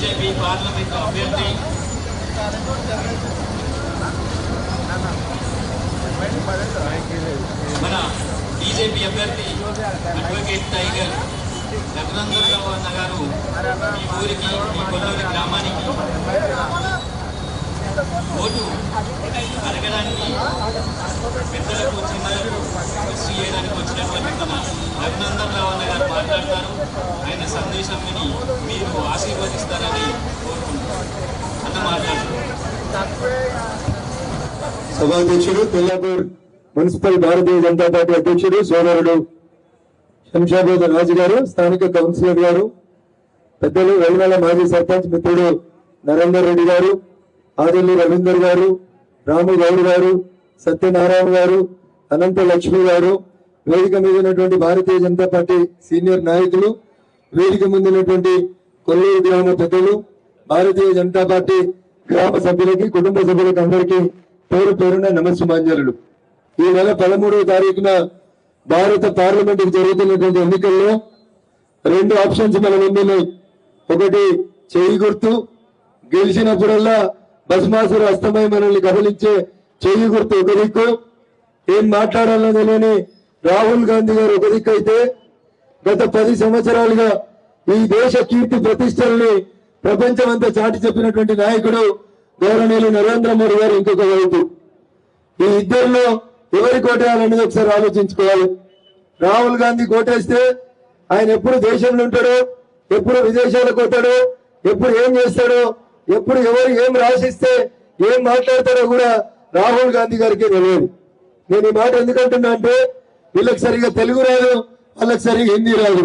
BJP parliament అభ్యర్థి మన BJP అభ్యర్థి అడ్వకేట్ టైగర్ రఘునందనరావు అన్న గారు ఈ ఊరికి ఈ కొల్లూరి గ్రామానికి ఓటు అడగడానికి పెద్దలకు చిన్నలకు కృషి చేయడానికి వచ్చినటువంటి తమ అభినందన్ రావణ గారు మాట్లాడతారు. ఆయన సందేశం విని మీరు ఆశీర్వదిస్తారని కోరుకుంటున్నాను. అన్న మాట్లాడుతున్నారు సభాధ్యక్షుడు తెల్లాపూర్ మున్సిపల్ భారతీయ జనతా పార్టీ అధ్యక్షుడు సోదరుడు శంషాబాద్ రాజు గారు స్థానిక కౌన్సిలర్ గారు పెద్దలు వెల్మెల మాజీ సర్పంచ్ మిత్రుడు నరేందర్ రెడ్డి గారు ఆదిల్లు రవీందర్ గారు రాము గౌడ్ గారు సత్యనారాయణ గారు అనంత లక్ష్మి గారు వేదిక మీద ఉన్నటువంటి భారతీయ జనతా పార్టీ సీనియర్ నాయకులు వేదిక ముందునటువంటి కొల్లూరు గ్రామ పెద్దలు భారతీయ జనతా పార్టీ గ్రామ సభ్యులకి కుటుంబ సభ్యులకి అందరికీ పేరు పేరున నమస్సుమాంజలు ఈ నెల పదమూడవ తారీఖున భారత పార్లమెంట్ జరుగుతున్నటువంటి ఎన్నికల్లో రెండు ఆప్షన్స్ మన ముందున్నాయి. ఒకటి చేయి గుర్తు గెలిచినప్పుడల్లా భస్మాసురు అస్తమై మనల్ని కబలించే చెయ్యి గుర్తు ఒక దిక్కు. ఏం మాట్లాడాలో తెలియని రాహుల్ గాంధీ గారు ఒక దిక్కు అయితే గత పది సంవత్సరాలుగా ఈ దేశ కీర్తి ప్రతిష్టల్ని ప్రపంచమంతా చాటి చెప్పినటువంటి నాయకుడు గౌరవనీయులు నరేంద్ర మోడీ గారు ఇంకొక వైపు. ఈ ఇద్దరిలో ఎవరి కోటేయాలనేది ఒకసారి ఆలోచించుకోవాలి. రాహుల్ గాంధీ కోటేస్తే ఆయన ఎప్పుడు దేశంలో ఉంటాడో ఎప్పుడు విదేశాలకు పోతాడో ఎప్పుడు ఏం చేస్తాడో ఎప్పుడు ఎవరు ఏం రాసిస్తే ఏం మాట్లాడతారో కూడా రాహుల్ గాంధీ గారికి తెలియదు. నేను ఈ మాట ఎందుకంటున్నా అంటే వీళ్ళకి సరిగా తెలుగు రాదు వాళ్ళకి సరిగా హిందీ రాదు.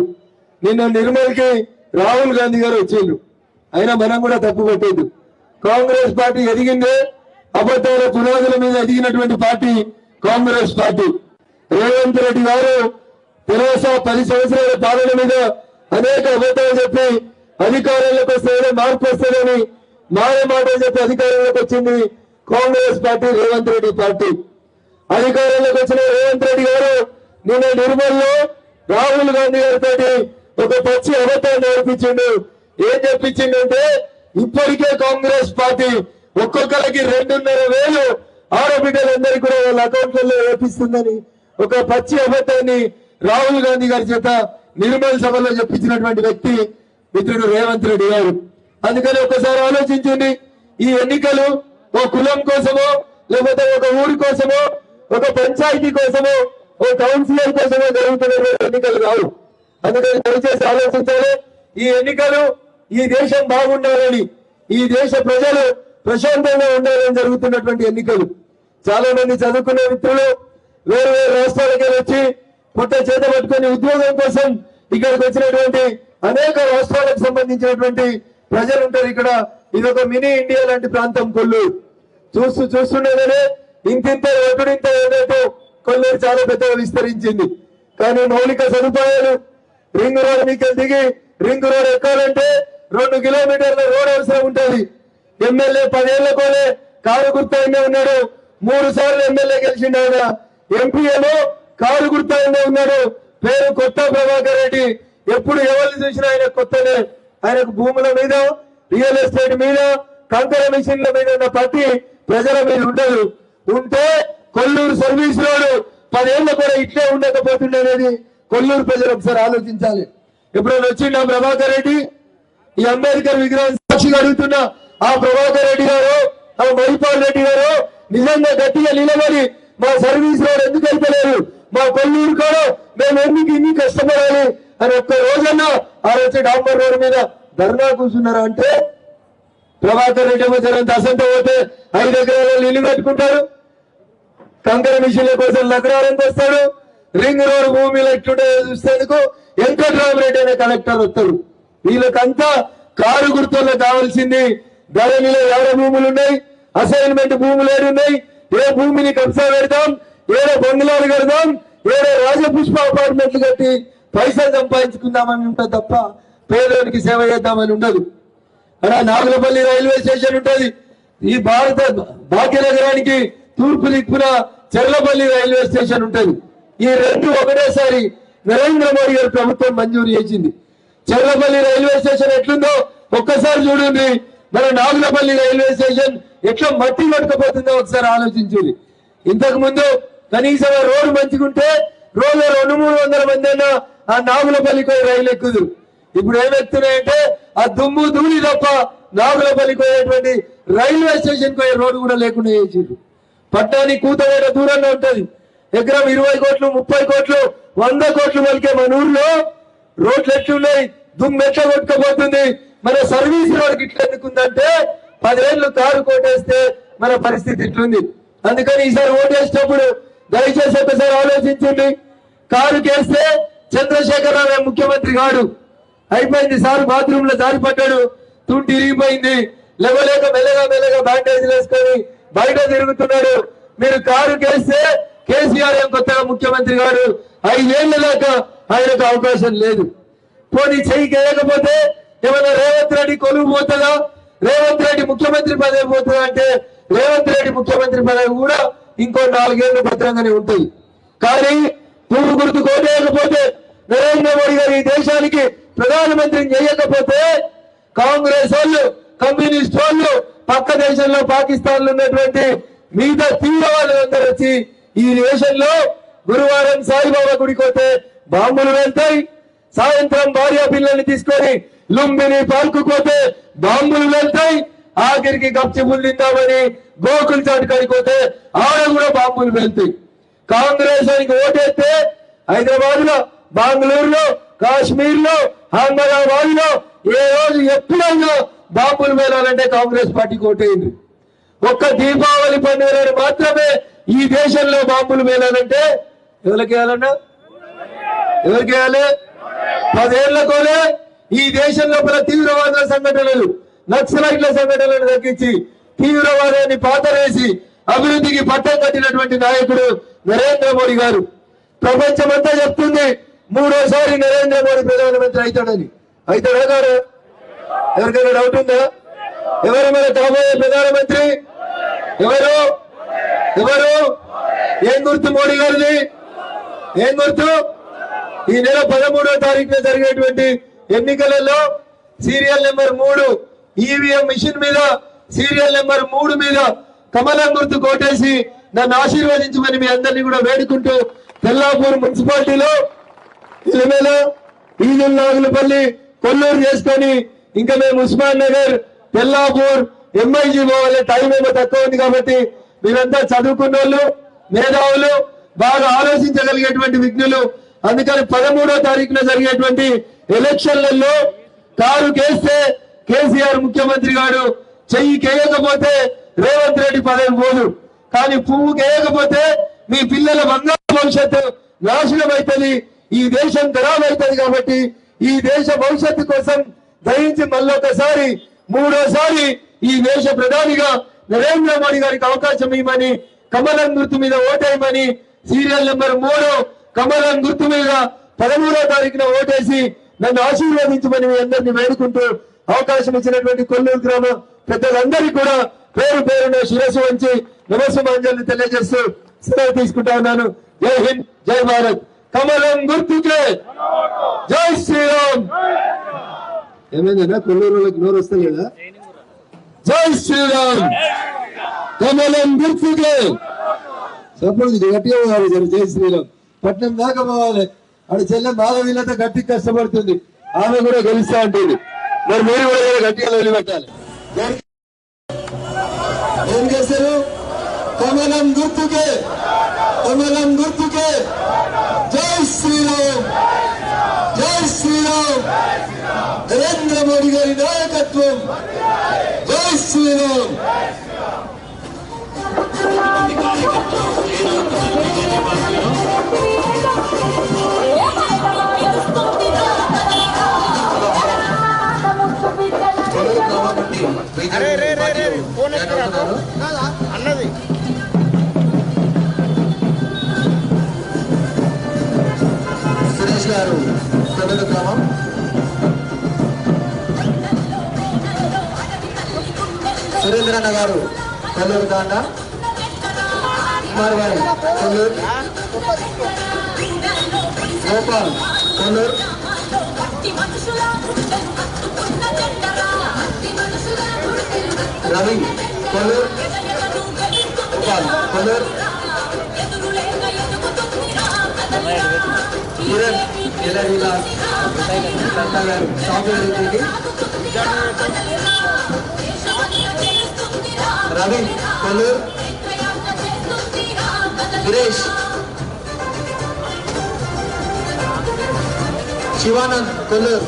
నిన్న నిర్మల్కి రాహుల్ గాంధీ గారు వచ్చిండ్రు. అయినా మనం కూడా తప్పు పట్టేది కాంగ్రెస్ పార్టీ ఎదిగిందే అబద్ధాల పునాదుల మీద ఎదిగినటువంటి పార్టీ కాంగ్రెస్ పార్టీ. రేవంత్ రెడ్డి గారు తెరాస పది సంవత్సరాల పాలన మీద అనేక అబద్ధాలు చెప్పి అధికారంలోకి వస్తే మార్పు వస్తుందని మాయ మాటలు చెప్పి అధికారంలోకి వచ్చింది కాంగ్రెస్ పార్టీ రేవంత్ రెడ్డి పార్టీ. అధికారంలోకి వచ్చిన రేవంత్ రెడ్డి గారు నిన్న నిర్మల్లో రాహుల్ గాంధీ గారితో ఒక పచ్చి అబద్ధాన్ని నేర్పించిండు ఏం చెప్పించిండంటే ఇప్పటికే కాంగ్రెస్ పార్టీ ఒక్కొక్కరికి రెండున్నర వేలు ఆడబిడ్డలందరికీ కూడా వాళ్ళ అకౌంట్లలో వేపిస్తుందని ఒక పచ్చి అబద్ధాన్ని రాహుల్ గాంధీ గారి చేత నిర్మల్ సభలో చెప్పించినటువంటి వ్యక్తి మిత్రుడు రేవంత్ రెడ్డి గారు. అందుకని ఒకసారి ఆలోచించండి. ఈ ఎన్నికలు ఓ కులం కోసమో లేకపోతే ఒక ఊరి కోసమో ఒక పంచాయతీ కోసమో ఓ కౌన్సిలర్ కోసమో జరుగుతున్న ఎన్నికలు కావు. అందుకని దయచేసి ఆలోచించాలి. ఈ ఎన్నికలు ఈ దేశం బాగుండాలని ఈ దేశ ప్రజలు ప్రశాంతంగా ఉండాలని జరుగుతున్నటువంటి ఎన్నికలు. చాలా మంది చదువుకున్న మిత్రులు వేరు వేరు రాష్ట్రాలకి వచ్చి పుట్ట చేత పట్టుకుని ఉద్యోగం కోసం ఇక్కడికి వచ్చినటువంటి అనేక రాష్ట్రాలకు సంబంధించినటువంటి ప్రజలు ఉంటారు ఇక్కడ. ఇది ఒక మినీ ఇండియా లాంటి ప్రాంతం కొల్లూరు చూస్తూ చూస్తుండగానే ఇంతింత ఒటుడింత ఏదైతే కొల్లూరు చాలా పెద్దగా విస్తరించింది. కానీ మౌలిక సదుపాయాలు రింగ్ రోడ్ మీకు దిగి రింగ్ రోడ్ ఎక్కాలంటే రెండు కిలోమీటర్ల రోడ్ అవసరం ఉంటుంది. ఎమ్మెల్యే పదేళ్ళ కోలే కారు గుర్తయినే ఉన్నాడు. మూడు సార్లు ఎమ్మెల్యే గెలిచిండు ఆయన. ఎంపీఏలో కారు గుర్తయినే ఉన్నాడు. పేరు కొత్త ప్రభాకర్ రెడ్డి. ఎప్పుడు ఎవరిని చూసినా ఆయన కొత్తనే. ఆయనకు భూముల మీద రియల్ ఎస్టేట్ మీద కంకర మిషన్ల మీద ఉన్న పట్టి ప్రజల మీద ఉండదు. ఉంటే కొల్లూరు సర్వీస్ రోడ్ పదేళ్ళ కూడా ఇట్లే ఉండకపోతుండేది కొల్లూరు ప్రజలు ఒకసారి ఆలోచించాలి. ఎప్పుడైనా వచ్చిండా ప్రభాకర్ రెడ్డి? ఈ అంబేద్కర్ విగ్రహం సాక్షిగా అడుగుతున్నా ఆ ప్రభాకర్ రెడ్డి గారు ఆ మహిపాల్ రెడ్డి గారు నిజంగా గట్టిగా నిలబడి మా సర్వీస్ రోడ్ ఎందుకు అయిపోలేరు మా కొల్లూరు కూడా మేము ఎందుకు ఇన్ని కష్టపడాలి? అని ఒక్క రోజన్నా ఆ రోజు డాంబర్ రోడ్ మీద ధర్నా కూర్చున్నారా అంటే ప్రభాకర్ రెడ్డి ఏమో జరంత అసంత పోతే ఐదు ఎకరాలు ఇల్లు కట్టుకుంటారు. కంకర మిషన్ల కోసం నగరాలకు వస్తాడు. రింగ్ రోడ్ భూమిలో ఎట్లుంటే చూసేందుకు వెంకట్రామరెడ్డి అనే కలెక్టర్ వస్తాడు వీళ్ళకంతా కారు గుర్తుల్లో కావాల్సింది ధరణిలో ఎవరి భూములు ఉన్నాయి అసైన్మెంట్ భూములు ఏడు ఉన్నాయి ఏ భూమిని కబ్జా పెడతాం ఏడో బంగ్లాలు కడదాం ఏడో రాజపుష్ప అపార్ట్మెంట్లు కట్టి పైసలు సంపాదించుకుందామని ఉంటుంది తప్ప పేదోనికి సేవ చేద్దామని ఉండదు. అలా నాగులపల్లి రైల్వే స్టేషన్ ఉంటుంది. ఈ భారత భాగ్యనగరానికి తూర్పు దిక్కున చెర్లపల్లి రైల్వే స్టేషన్ ఉంటుంది. ఈ రెండు ఒకటేసారి నరేంద్ర మోడీ గారు ప్రభుత్వం మంజూరు చేసింది. చెర్లపల్లి రైల్వే స్టేషన్ ఎట్లుందో ఒక్కసారి చూడండి. మన నాగులపల్లి రైల్వే స్టేషన్ ఎట్లా మట్టి కొట్టుకుపోతుందో ఒకసారి ఆలోచించుది. ఇంతకు ముందు కనీసం రోడ్డు మంచిగుంటే రోజు రెండు మూడు వందల మంది అయినా ఆ నాగులపల్లికి పోయి రైలు ఎక్కుదు. ఇప్పుడు ఏమెత్తున్నాయంటే ఆ దుమ్ము ధూళి తప్ప నాగులపల్లికి పోయేటువంటి రైల్వే స్టేషన్ పోయే రోడ్డు కూడా లేకుండా చేసిండ్రు. పట్టణానికి కూతవేట దూరంలో ఉంటది. ఎకరం ఇరవై కోట్లు ముప్పై కోట్లు వంద కోట్లు వలికే మన ఊర్లో రోడ్లు ఎట్లున్నాయి? దుమ్ము ఎట్లా కొట్టుకపోతుంది? మన సర్వీస్ రోడ్కి ఇట్లా ఎందుకుందంటే పదేళ్ళు కారు కోటేస్తే మన పరిస్థితి ఇట్లుంది. అందుకని ఈసారి ఓటేసేటప్పుడు దయచేసి ఒకసారి ఆలోచించండి. కారు కేస్తే చంద్రశేఖర్ రావు ముఖ్యమంత్రి కాడు అయిపోయింది సార్ బాత్రూమ్లో జారిపడ్డాడు తుంటి ఇరిగిపోయింది. లేవలేక మెల్లగా మెల్లగా బ్యాండేజ్ వేసుకొని బయట తిరుగుతున్నాడు. మీరు కారు కేస్తే కేసీఆర్ ఏం కొత్తగా ముఖ్యమంత్రి గారు. ఐదేళ్ళ దాకా ఆయనకు అవకాశం లేదు. పోనీ చెయ్యి కేయకపోతే ఏమైనా రేవంత్ రెడ్డి కొలువు పోతుందా? రేవంత్ రెడ్డి ముఖ్యమంత్రి పదవి పోతుందా అంటే రేవంత్ రెడ్డి ముఖ్యమంత్రి పదవి కూడా ఇంకో నాలుగేళ్ళు భద్రంగానే ఉంటాయి. కానీ పువ్వు గుర్తు కోటేయకపోతే నరేంద్ర మోడీ గారు ఈ దేశానికి ప్రధానమంత్రిని చేయకపోతే కాంగ్రెస్ వాళ్ళు కమ్యూనిస్ట్ వాళ్ళు పక్క దేశంలో పాకిస్తాన్లో ఉన్నటువంటి మిగతా తీవ్రవాదులు అందరూ వచ్చి ఈ దేశంలో గురువారం సాయిబాబా గుడికి పోతే బాంబులు వెళ్తాయి. సాయంత్రం భార్య పిల్లల్ని తీసుకొని లుంబిని పార్కు పోతే బాంబులు వెళ్తాయి. ఆఖరికి గప్చిబులు తిందామని గోకుల్ చాటు కడిపోతే ఆడ కూడా బాంబులు వెళ్తాయి. కాంగ్రెస్ వారికి ఓటేస్తే హైదరాబాద్లో బెంగళూరులో కాశ్మీర్లో అహ్మదాబాద్లో ఏ రోజు ఎప్పుడైనా బాంబులు వేలాలంటే కాంగ్రెస్ పార్టీకి ఓటేయండి. ఒక్క దీపావళి పండుగ మాత్రమే ఈ దేశంలో బాంబులు వేలాలంటే ఎవరికి వేయాలన్నా? ఎవరికి వేయాలి? పదేళ్ళకోలే ఈ దేశం లోపల తీవ్రవాద సంఘటనలు. నక్సలైట్ల సంఘటనలను తగ్గించి తీవ్రవాదాన్ని పాతరేసి అభివృద్ధికి పట్టం కట్టినటువంటి నాయకుడు నరేంద్ర మోడీ గారు. ప్రపంచమంతా చెప్తుంది మూడోసారి నరేంద్ర మోడీ ప్రధానమంత్రి అవుతాడని. అవుతాడా గారు ఎవరికైనా డౌట్ ఉందా? ఎవరు మన కాబోయే ప్రధానమంత్రి? ఎవరు? ఎవరు? ఏం గుర్తు మోడీ గారిది? ఏం గుర్తు? ఈ నెల పదమూడో తారీఖున జరిగేటువంటి ఎన్నికలలో సీరియల్ నెంబర్ మూడు ఈవీఎం మిషన్ మీద సీరియల్ నెంబర్ మూడు మీద కమలం గుర్తు కోటేసి నన్ను ఆశీర్వదించమని మీ అందరినీ కూడా వేడుకుంటూ తెల్లాపూర్ మున్సిపాలిటీలో ఇలిమేలో ఈదుల్ నాగులపల్లి కొల్లూరు చేసుకొని ఇంకా మేము ఉస్మాన్ నగర్ తెల్లాపూర్ ఎంఐజీ పోవాలి టైం ఏమో తక్కువ ఉంది కాబట్టి మీరంతా చదువుకున్న వాళ్ళు మేధావులు బాగా ఆలోచించగలిగేటువంటి విఘ్నులు. అందుకని పదమూడో తారీఖున జరిగేటువంటి ఎలక్షన్లలో కారు కేస్తే కేసీఆర్ ముఖ్యమంత్రి గారు చెయ్యి కేయకపోతే రేవంత్ రెడ్డి పదవి పోదు. కానీ పువ్వు కేయకపోతే మీ పిల్లల బంగారు భవిష్యత్తు నాశనం అవుతుంది ఈ దేశం ఖరాబ్ అవుతుంది కాబట్టి ఈ దేశ భవిష్యత్తు కోసం దయించి మళ్ళొకసారి మూడోసారి ఈ దేశ ప్రధానిగా నరేంద్ర మోడీ గారికి అవకాశం ఇవ్వమని కమలం గుర్తు మీద ఓటేయమని సీరియల్ నెంబర్ మూడు కమలం గుర్తు మీద పదమూడో తారీఖున ఓటేసి నన్ను ఆశీర్వదించమని మీ అందరినీ వేడుకుంటూ అవకాశం ఇచ్చినటువంటి కొల్లూరు గ్రామ పెద్దలందరికీ కూడా పేరు పేరున శిరస్సు వంచి నమస్సు తెలియజేస్తూ సెలవు తీసుకుంటా ఉన్నాను. జై హింద్ జై భారత్. కమలం గుర్తుకే. జై శ్రీరామ్. ఏమైందన్నా కొల్లూరు వాళ్ళకి నోరు వస్తలేదా? జై శ్రీరామ్. కమలం గుర్తుకే. సపోజ్ గట్టిగా పోవాలి జై శ్రీరామ్. పట్నం దాకా పోవాలి. ఆడ చెల్లె మాధవీలతో గట్టి కష్టపడుతుంది. ఆమె కూడా గెలుస్తా ఉంటుంది మరి మీరు కూడా ఏదో గట్టిగా వదిలిపెట్టాలి. ఏం చేశారు? కమలం గుర్తుకే కమలం గుర్తుకే. జై శ్రీరామ్ జై శ్రీరామ్. నరేంద్ర మోడీ గారి నాయకత్వం. జై శ్రీరామ్. మంది కార్యకర్తలు అన్నది. సురేష్ గారు తమిళ గ్రామం. సురేంద్రన్న గారు కొల్లూరు తాండ కుమార్ గారు కొల్లూరు. గోపాల్ కొల్లూరు. రవి కొల్లూరు గోపాల్ కొల్లూరు కిరణ్ ఎల్లడిలా గారు సాఫ్ట్వేర్ ఇంజనీర్ రవి కొల్లూరు సురేష్ శివానంద్ కొల్లూరు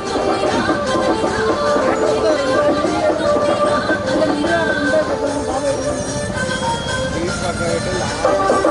真的。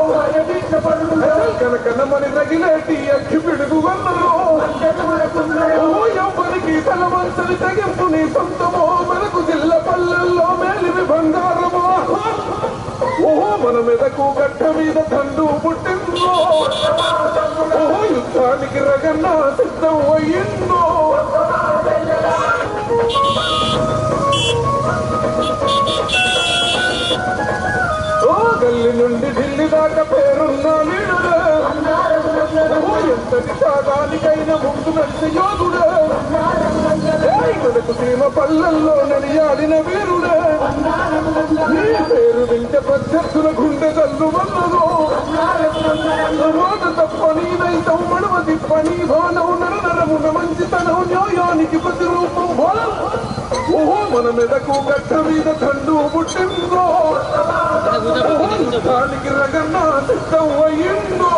దక్షుడరేగన్నరు కనకనమని తగిలేటి అక్కి పిడుగు వన్నరు ఎవరికి తలవంచని తగింపు నీ సొంతమో మనకు జిల్ల పల్లెల్లో మేలివి బంగారమో ఓహో మన మెదకు గట్ట మీద తండు పుట్టిందో ఓహో యుద్ధానికి రగన్న సిద్ధం అయ్యిందో గల్లి నుండి ఢిల్లీ దాకా ఓ ఎంతటి త్యాగానికైనా ముందు నడిచే యోధుడే. ఏయ్ మనకు సీమ పల్లెల్లో నడియాడిన వీరుడే. నీ పేరు వింటే ప్రత్యర్థుల గుండె కల్లు వన్నదో. మాట తప్ప నీదైతం మడవ తిప్ప నీ భానం నర నరమున మంచితనం న్యాయానికి ప్రతిరూపం బలం. ఓహో మన మెదకు గట్ట మీద తండు పుట్టిందో. యుద్ధానికి రగన్న సిద్ధం అయ్యిందో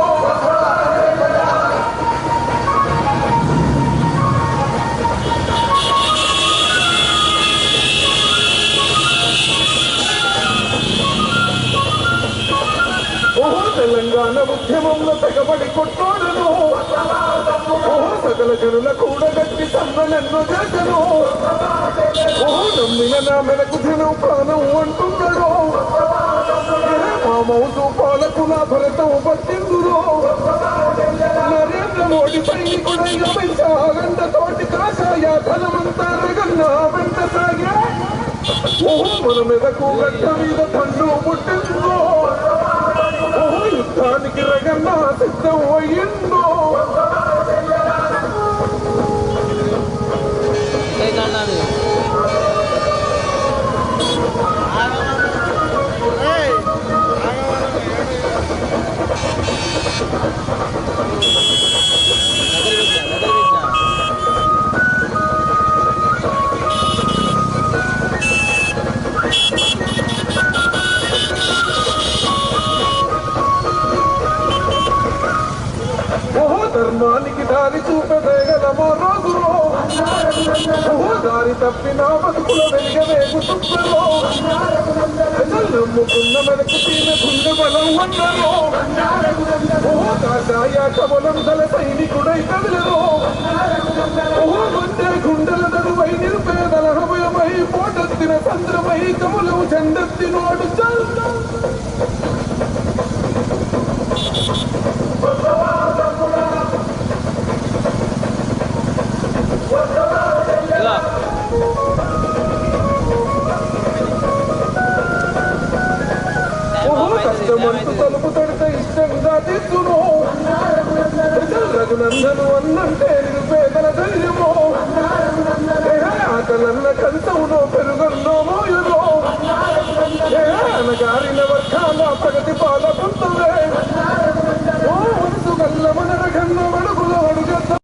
తెలంగాణ ఉద్యమంలో తెగబడి కొట్టాడను సకల జనుల కూడగట్టి సన్నలెన్నో చేసను. ఓ నమ్మిన నా మెలకు జనం ప్రాణం అంటున్నాడు. మా పాలకు నా భరతం పట్టిందురో. నరేంద్ర మోడీ సైనికుడై అమిత్ షా తోటి కాషాయ ధనమంతా రగన్న వెంట సాగే. ఓహో మన మెదకు గట్ట మీద తండ్రు పుట్టింది. యుద్ధానికి రగన్న సిద్ధం అయ్యిందో ఓహో సైనికుడై కదిలరు. ఓహో తలుపు తడితే ఇష్టంగా తెచ్చును రఘునందను అన్నంటే పేదల ధైర్యమో ఆకలన్న కంచమునో పెరుగన్నో మోయులో అనగారిన వర్గాల ప్రగతి పాలకుంటుందే ఓ మనసు గల్ల మన గన్న మడుగుల అడుగద్ద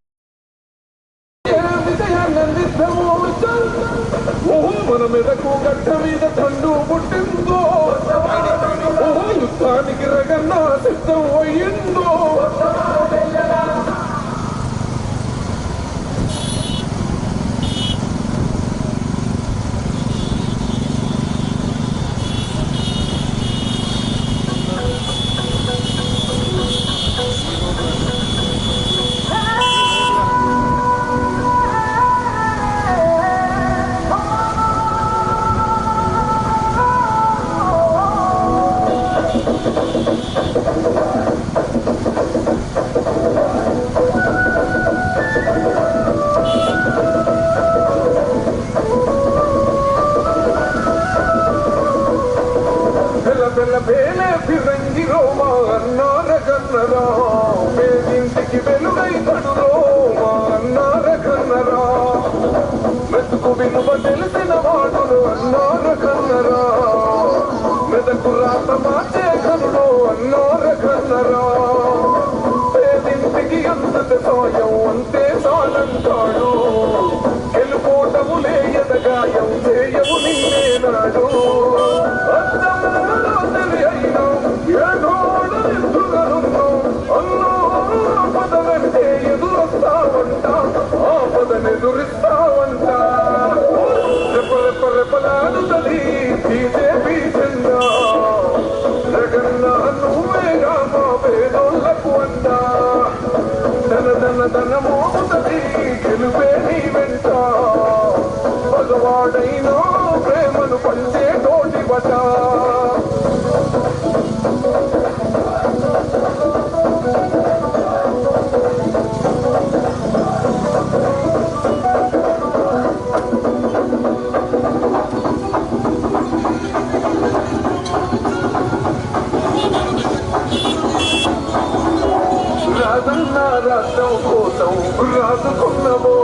కోసం రాజుకున్నవో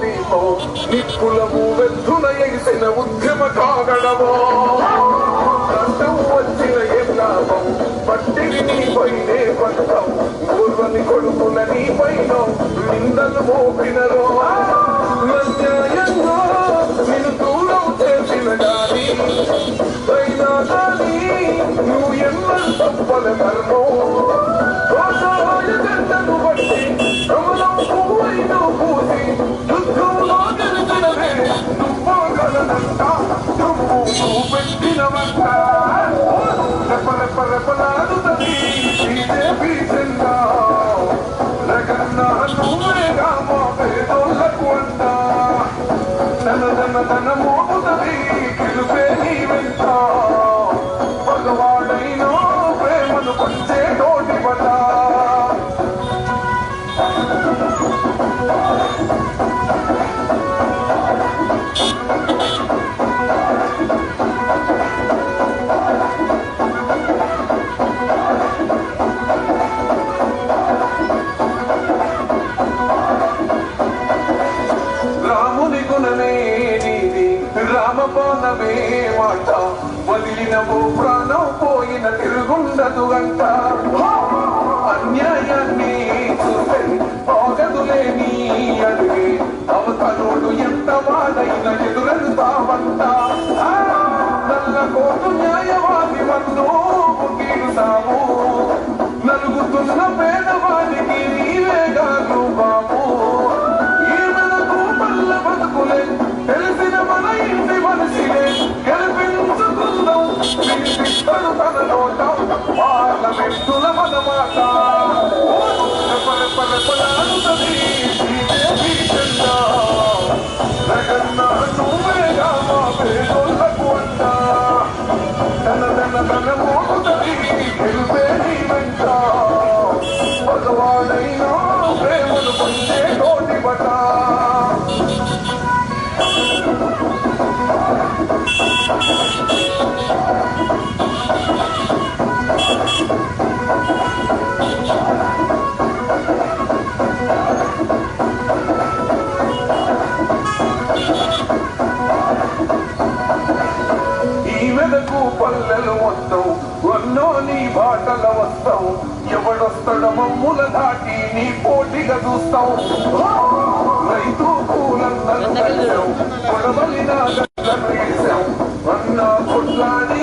దీపం నిప్పులము వెత్తున ఎగిసిన ఉద్యమ కాగడమో. రాష్ట్రం వచ్చిన ఏం లాభం పట్టిని నీపైనే పట్టం పడతాం గుర్రని కొడుకుల నీపైన నిందలు మోపినరో అన్యాయంగా నిన్ను దూరం చేసిన గాని అయినా కానీ నువ్వు ఎన్నో తప్పల తన తన తన మోపుతుంది నీ వెంట తిరుగుండదు అన్యాయాన్ని చూస్తే ఆగదులే అడిగే అవతలోడు ఎంత వాడైన నల్ల కోటు న్యాయవాది నలుగుతున్న పేదవాడికి నీవేగా బాబు పల్లెలకు పల్లెలు వస్తావు? ఎన్నో నీ బాటల వస్తావు. ఎవడొస్తాడో మమ్ముల దాటి నీ పోటీగా చూస్తావు. రైతు పూలందరూ కలిసావు. కొడవలిన గడ్డలు వేసావు అన్నా కొట్లాడి